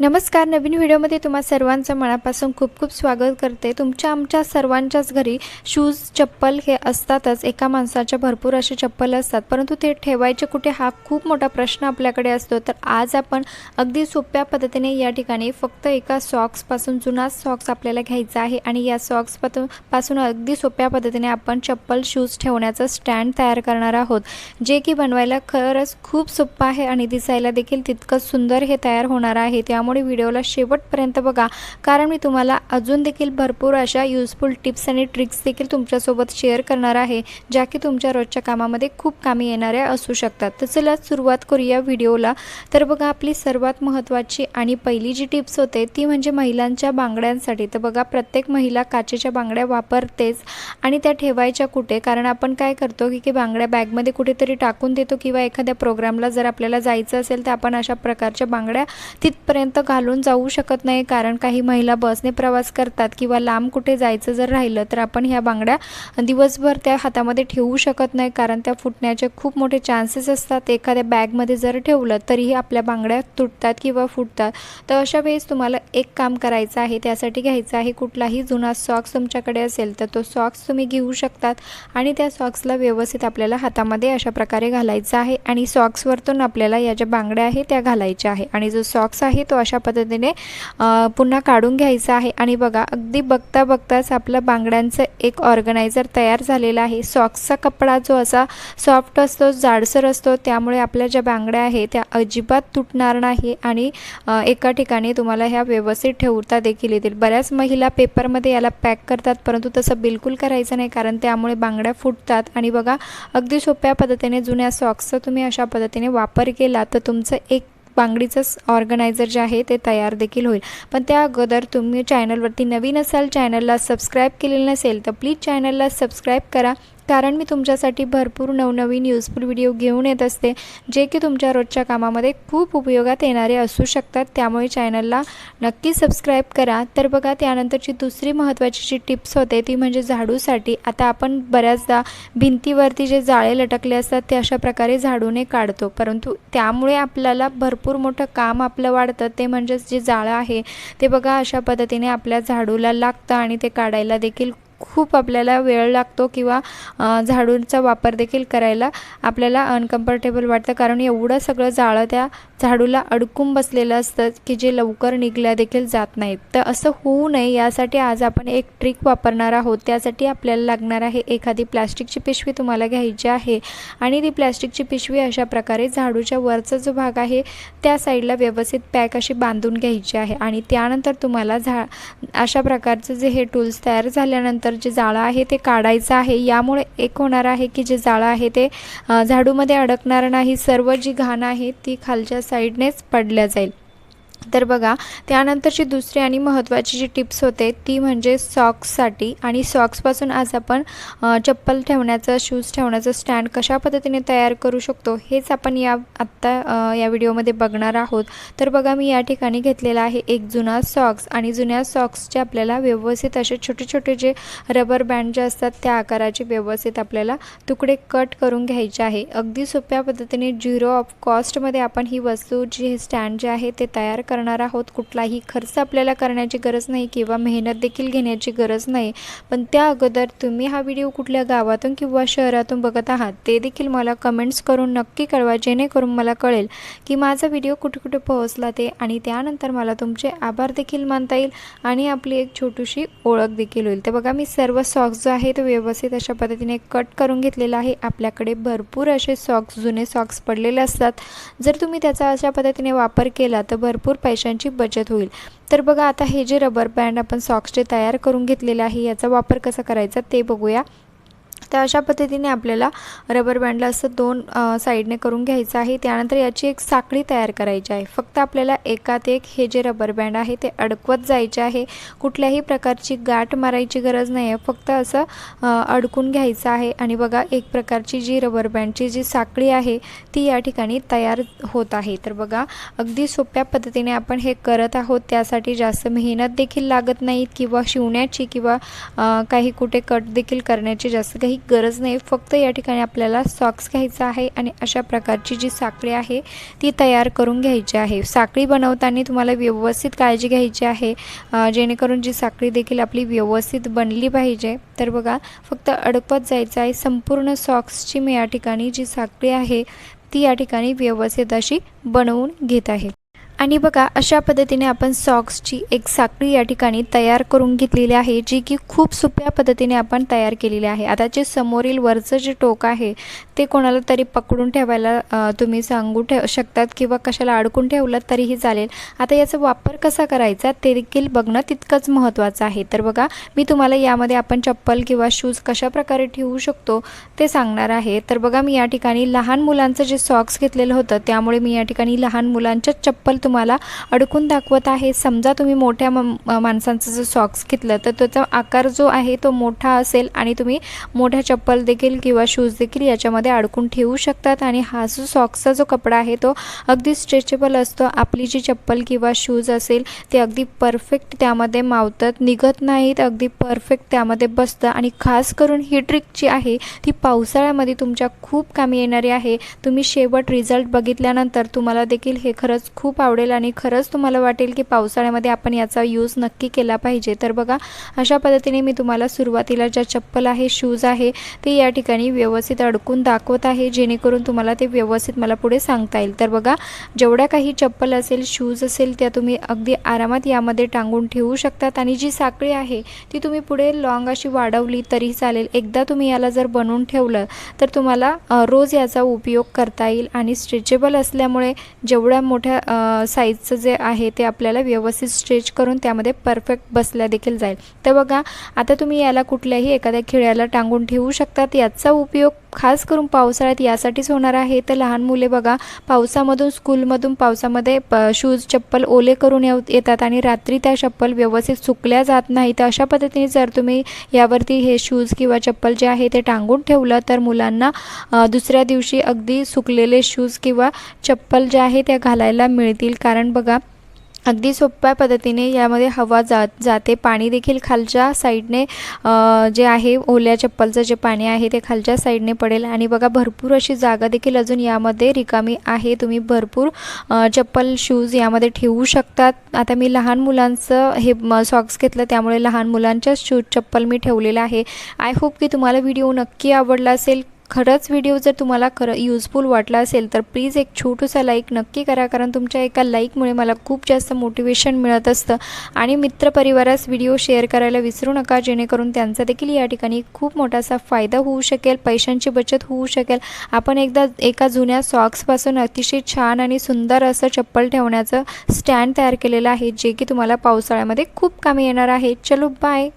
नमस्कार नवीन व्हिडिओमध्ये तुम्हा सर्वांचं मनापासून खूप खूप स्वागत करते. तुमच्या आमच्या सर्वांच्याच घरी शूज चप्पल हे असतातच. एका माणसाच्या भरपूर असे चप्पल असतात. परंतु ते ठेवायचे कुठे हा खूप मोठा प्रश्न आपल्याकडे असतो. तर आज आपण अगदी सोप्या पद्धतीने या ठिकाणी फक्त एका सॉक्सपासून जुना सॉक्स आपल्याला घ्यायचा आहे आणि या सॉक्सपासून अगदी सोप्या पद्धतीने आपण चप्पल शूज ठेवण्याचं स्टँड तयार करणार आहोत. जे की बनवायला खरंच खूप सोपं आहे आणि दिसायला देखील तितकंच सुंदर हे तयार होणार आहे. त्यामुळे त्यामुळे व्हिडिओला शेवटपर्यंत बघा. कारण मी तुम्हाला अजून देखील भरपूर अशा युजफुल टिप्स आणि ट्रिक्स देखील तुमच्यासोबत शेअर करणार आहे ज्या की तुमच्या रोजच्या कामामध्ये खूप कामी येणाऱ्या असू शकतात. तर चला सुरुवात करूया व्हिडिओला. तर बघा आपली सर्वात महत्त्वाची आणि पहिली जी टिप्स होते ती म्हणजे महिलांच्या बांगड्यांसाठी. तर बघा प्रत्येक महिला काचेच्या बांगड्या वापरतेच आणि त्या ठेवायच्या कुठे? कारण आपण काय करतो की की बांगड्या बॅगमध्ये कुठेतरी टाकून देतो किंवा एखाद्या प्रोग्रामला जर आपल्याला जायचं असेल तर आपण अशा प्रकारच्या बांगड्या तिथपर्यंत घालून जाऊ शकत नाही कारण काही महिला बसने प्रवास करतात किंवा लांब कुठे जायचं जर राहिलं तर आपण ह्या बांगड्या दिवसभर त्या हातामध्ये ठेवू शकत नाही कारण त्या फुटण्याचे खूप मोठे चान्सेस असतात. एखाद्या बॅगमध्ये जर ठेवलं तरीही आपल्या बांगड्या तुटतात किंवा फुटतात. तर अशा वेळेस तुम्हाला एक काम करायचं आहे त्यासाठी घ्यायचं आहे कुठलाही जुना सॉक्स तुमच्याकडे असेल तर तो सॉक्स तुम्ही घेऊ शकतात आणि त्या सॉक्सला व्यवस्थित आपल्याला हातामध्ये अशा प्रकारे घालायचा आहे आणि सॉक्सवरतून आपल्याला या ज्या बांगड्या आहे त्या घालायच्या आहे आणि जो सॉक्स आहे तो अशा पद्धतीने पुन्हा काढून घ्यायचं आहे. आणि बघा अगदी बघता बघताच आपलं बांगड्यांचं एक ऑर्गनायझर तयार झालेलं आहे. सॉक्सचा कपडा जो असा सॉफ्ट असतो जाडसर असतो त्यामुळे आपल्या ज्या बांगड्या आहेत त्या अजिबात तुटणार नाही आणि एका ठिकाणी तुम्हाला ह्या व्यवस्थित ठेवता देखील येतील. बऱ्याच महिला पेपरमध्ये याला पॅक करतात परंतु तसं बिलकुल करायचं नाही कारण त्यामुळे बांगड्या फुटतात. आणि बघा अगदी सोप्या पद्धतीने जुन्या सॉक्सचा तुम्ही अशा पद्धतीने वापर केला तर तुमचं एक बांगडीचं ऑर्गनायझर जे आहे ते तयार देखील होईल. पण त्या अगोदर तुम्ही चॅनलवरती नवीन असाल चॅनलला सबस्क्राईब केलेलं नसेल तर प्लीज चॅनलला सबस्क्राईब करा. कारण मी तुमच्यासाठी भरपूर नवनवीन युजफुल व्हिडिओ घेऊन येत असते जे की तुमच्या रोजच्या कामामध्ये खूप उपयोगात येणारे असू शकतात. त्यामुळे चॅनलला नक्की सबस्क्राईब करा. तर बघा त्यानंतरची दुसरी महत्त्वाची जी टिप्स होते ती म्हणजे झाडूसाठी. आता आपण बऱ्याचदा भिंतीवरती जे जाळे लटकले असतात ते अशा प्रकारे झाडूने काढतो. परंतु त्यामुळे आपल्याला भरपूर मोठं काम आपलं वाढतं. ते म्हणजेच जे जाळं आहे ते बघा अशा पद्धतीने आपल्या झाडूला लागतं आणि ते काढायला देखील खूप आपल्याला वेळ लागतो किंवा झाडूंचा वापर देखील करायला आपल्याला अनकम्फर्टेबल वाटतं. कारण एवढं सगळं जाळं त्या झाडूला अडकून बसलेलं असतं की जे लवकर निघल्या देखील जात नाहीत. तर असं होऊ नये. यासाठी आज आपण एक ट्रिक वापरणार आहोत. त्यासाठी आपल्याला लागणार आहे एखादी प्लॅस्टिकची पिशवी तुम्हाला घ्यायची आहे. आणि ती प्लॅस्टिकची पिशवी अशा प्रकारे झाडूच्या वरचा जो भाग आहे त्या साईडला व्यवस्थित पॅक अशी बांधून घ्यायची आहे. आणि त्यानंतर तुम्हाला झा अशा प्रकारचं जे हे टूल्स तयार झाल्यानंतर जे जाळं आहे ते काढायचं आहे. यामुळे एक होणार आहे की जे जाळं आहे ते झाडूमध्ये अडकणार नाही. सर्व जी घाण आहे ती खालच्या साईडनेच पडल्या जाईल. तर बघा त्यानंतरची दुसरी आणि महत्त्वाची जी टिप्स होते ती म्हणजे सॉक्ससाठी. आणि सॉक्सपासून आज आपण चप्पल ठेवण्याचं शूज ठेवण्याचं स्टँड कशा पद्धतीने तयार करू शकतो हेच आपण या आत्ता या व्हिडिओमध्ये बघणार आहोत. तर बघा मी या ठिकाणी घेतलेला आहे एक जुना सॉक्स. आणि जुन्या सॉक्सचे आपल्याला व्यवस्थित असे छोटे छोटे जे रबर बँड जे असतात त्या आकाराचे व्यवस्थित आपल्याला तुकडे कट करून घ्यायचे आहे. अगदी सोप्या पद्धतीने झिरो ऑफ कॉस्टमध्ये आपण ही वस्तू जी स्टँड जे आहे ते तयार करणार आहोत. कुठलाही खर्च आपल्याला करण्याची गरज नाही किंवा मेहनत देखील घेण्याची गरज नाही. पण त्या अगोदर तुम्ही हा व्हिडिओ कुठल्या गावातून किंवा शहरातून बघत आहात ते देखील मला कमेंट्स करून नक्की कळवा जेणेकरून मला कळेल की माझा व्हिडिओ कुठे कुठे पोहोचला ते आणि त्यानंतर मला तुमचे आभार देखील मानता येईल आणि आपली एक छोटीशी ओळख देखील होईल. तर बघा मी सर्व सॉक्स जो आहे तो व्यवस्थित अशा पद्धतीने कट करून घेतलेला आहे. आपल्याकडे भरपूर असे सॉक्स जुने सॉक्स पडलेले असतात. जर तुम्ही त्याचा अशा पद्धतीने वापर केला तर भरपूर पैशांची बचत होईल. तर बघा आता हे जे रबर बँड आपण सॉक्सचे तयार करून घेतलेले आहे याचा वापर कसा करायचा ते बघूया. तर अशा पद्धतीने आपल्याला रबर बँडला असं दोन साईडने करून घ्यायचं आहे. त्यानंतर याची एक साखळी तयार करायची आहे. फक्त आपल्याला एकात एक हे जे रबर बँड आहे ते अडकवत जायचे आहे. कुठल्याही प्रकारची गाठ मारायची गरज नाही आहे फक्त असं अडकून घ्यायचं आहे. आणि बघा एक प्रकारची जी रबर बँडची जी साखळी आहे ती या ठिकाणी तयार होत आहे. तर बघा अगदी सोप्या पद्धतीने आपण हे करत आहोत. त्यासाठी जास्त मेहनत देखील लागत नाहीत किंवा शिवण्याची किंवा काही कुठे कट देखील करण्याची जास्त काही गरज नाही. फक्त या ठिकाणी आपल्याला सॉक्स घ्यायचा आहे आणि अशा प्रकारची जी साखळी आहे ती तयार करून घ्यायची आहे. साखळी बनवताना तुम्हाला व्यवस्थित काळजी घ्यायची आहे. जेणेकरून जी साखळी देखील आपली व्यवस्थित बनली पाहिजे. तर बघा फक्त अडकवत जायचं आहे. संपूर्ण सॉक्सची मी या ठिकाणी जी साखळी आहे ती या ठिकाणी व्यवस्थित अशी बनवून घेत आहे. आणि बघा अशा पद्धतीने आपण सॉक्सची एक साखळी या ठिकाणी तयार करून घेतलेली आहे जी की खूप सोप्या पद्धतीने आपण तयार केलेली आहे. आता जे समोरील वरचं जे टोक आहे ते कोणाला तरी पकडून ठेवायला तुम्ही सांगू ठेव शकतात किंवा कशाला अडकून ठेवलं तरीही चालेल. आता याचा वापर कसा करायचा ते देखील बघणं तितकंच महत्त्वाचं आहे. तर बघा मी तुम्हाला यामध्ये आपण चप्पल किंवा शूज कशा प्रकारे ठेवू शकतो ते सांगणार आहे. तर बघा मी या ठिकाणी लहान मुलांचं जे सॉक्स घेतलेलं होतं त्यामुळे मी या ठिकाणी लहान मुलांच्या चप्पल तुम्हाला अडकून दाखवत आहे. समजा तुम्ही मोठ्या म माणसांचं जर सॉक्स घेतलं तर त्याचा आकार जो आहे तो मोठा असेल आणि तुम्ही मोठ्या चप्पल देखील किंवा शूज देखील याच्यामध्ये अडकून ठेवू शकतात. आणि हा जो सॉक्सचा जो कपडा आहे तो अगदी स्ट्रेचेबल असतो. आपली जी चप्पल किंवा शूज असेल ते अगदी परफेक्ट त्यामध्ये मावतात निघत नाहीत अगदी परफेक्ट त्यामध्ये बसतं. आणि खास करून ही ट्रिक जी आहे ती पावसाळ्यामध्ये तुमच्या खूप कामी येणारी आहे. तुम्ही शेवट रिझल्ट बघितल्यानंतर तुम्हाला देखील हे खरंच खूप आवडेल आणि खरंच तुम्हाला वाटेल की पावसाळ्यामध्ये आपण याचा यूज नक्की केला पाहिजे. तर बघा अशा पद्धतीने मी तुम्हाला सुरुवातीला ज्या चप्पल आहे शूज आहे ते या ठिकाणी व्यवस्थित अडकून दाखवत आहे जेणेकरून तुम्हाला ते व्यवस्थित मला पुढे सांगता येईल. तर बघा जेवढ्या काही चप्पल असेल शूज असेल त्या तुम्ही अगदी आरामात यामध्ये टांगून ठेवू शकतात आणि जी साखळी आहे ती तुम्ही पुढे लॉंग अशी वाढवली तरी चालेल. एकदा तुम्ही याला जर बनवून ठेवलं तर तुम्हाला रोज याचा उपयोग करता येईल आणि स्ट्रेचेबल असल्यामुळे जेवढ्या मोठ्या साईजचं जे आहे ते आपल्याला व्यवस्थित स्ट्रेच करून त्यामध्ये परफेक्ट बसल्या देखील जाईल. तर बघा आता तुम्ही याला कुठल्याही एखाद्या खिळ्याला टांगून ठेवू शकतात. याचा उपयोग खास करून पावसाळ्यात यासाठीच होणार आहे. तर लहान मुले बघा पावसामधून स्कूलमधून पावसामध्ये प शूज चप्पल ओले करून येऊ येतात आणि रात्री त्या चप्पल व्यवस्थित सुकल्या जात नाही. तर अशा पद्धतीने जर तुम्ही यावरती हे शूज किंवा चप्पल जे आहे ते टांगून ठेवलं तर मुलांना दुसऱ्या दिवशी अगदी सुकलेले शूज किंवा चप्पल जे आहे त्या घालायला मिळतील. कारण बघा अगदी सोप्या पद्धतीने यामध्ये हवा जात जाते. पाणी देखील खालच्या साईडने जे आहे ओल्या चप्पलचं जे पाणी आहे ते खालच्या साईडने पडेल. आणि बघा भरपूर अशी जागा देखील अजून यामध्ये रिकामी आहे. तुम्ही भरपूर चप्पल शूज यामध्ये ठेवू शकतात. आता मी लहान मुलांचं हे सॉक्स घेतलं. त्यामुळे लहान मुलांच्या शूज चप्पल मी ठेवलेलं आहे. आय होप की तुम्हाला व्हिडिओ नक्की आवडला असेल. खरंच व्हिडिओ जर तुम्हाला खरं यूजफुल वाटला असेल तर प्लीज एक छोटूसा लाईक नक्की करा. कारण तुमच्या एका लाईकमुळे मला खूप जास्त मोटिवेशन मिळत असतं. आणि मित्रपरिवारास व्हिडिओ शेअर करायला विसरू नका. जेणेकरून त्यांचा देखील या ठिकाणी खूप मोठासा फायदा होऊ शकेल पैशांची बचत होऊ शकेल. आपण एकदा एका जुन्या सॉक्सपासून अतिशय छान आणि सुंदर असं चप्पल ठेवण्याचं स्टँड तयार केलेलं आहे जे की तुम्हाला पावसाळ्यामध्ये खूप कामी येणार आहे. चलो बाय